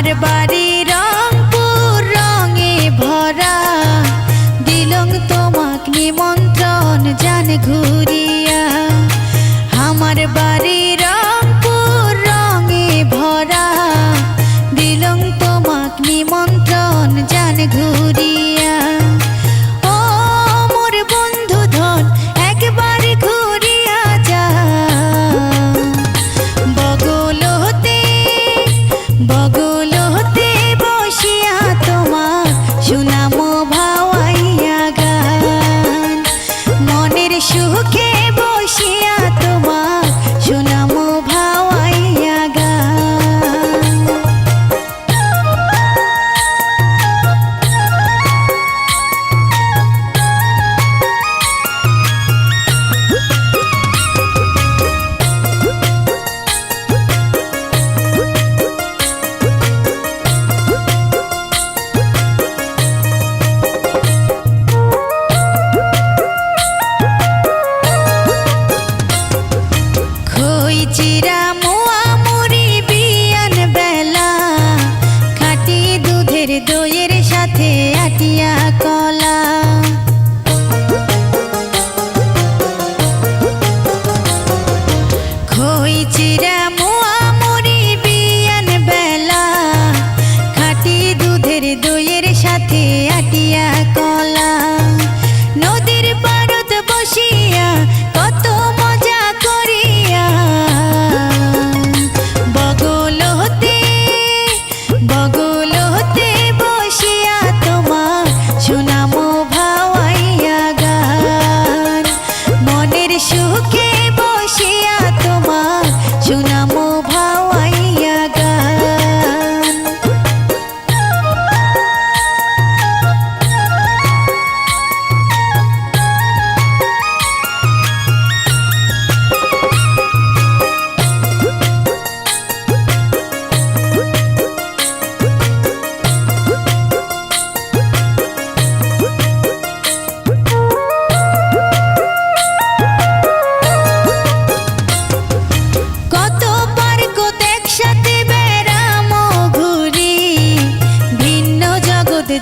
আমার রঙে ভরা। তোমাক নিমন্ত্রণ ঘুর। দুইয়ের সাথে আটি